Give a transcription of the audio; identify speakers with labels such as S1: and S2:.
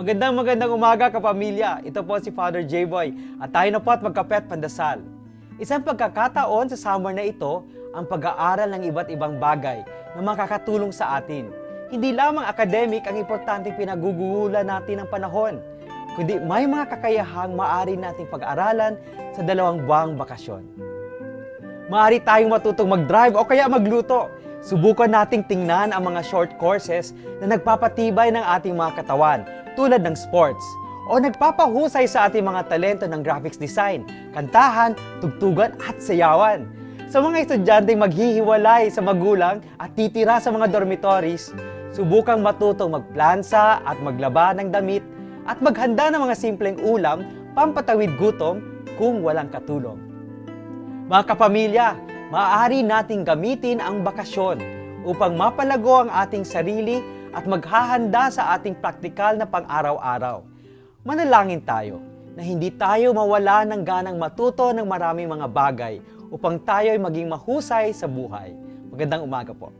S1: Magandang magandang umaga kapamilya. Ito po si Father J-Boy at tayo na po at magkapet pandasal. Isang pagkakataon sa summer na ito ang pag-aaral ng iba't ibang bagay na makakatulong sa atin. Hindi lamang academic ang importanteng pinagugulan natin ng panahon, kundi may mga kakayahang maaari nating pag-aralan sa dalawang buwang bakasyon. Maaari tayong matutong mag-drive o kaya magluto. Subukan nating tingnan ang mga short courses na nagpapatibay ng ating mga katawan tulad ng sports o nagpapahusay sa ating mga talento ng graphics design, kantahan, tugtugan at sayawan. Sa mga estudyanteng maghihiwalay sa magulang at titira sa mga dormitories, subukang matutong magplansa at maglaba ng damit at maghanda ng mga simpleng ulam pampatawid gutom kung walang katulong. Mga kapamilya, maaari nating gamitin ang bakasyon upang mapalago ang ating sarili at maghahanda sa ating praktikal na pang-araw-araw. Manalangin tayo na hindi tayo mawala ng ganang matuto ng maraming mga bagay upang tayo ay maging mahusay sa buhay. Magandang umaga po.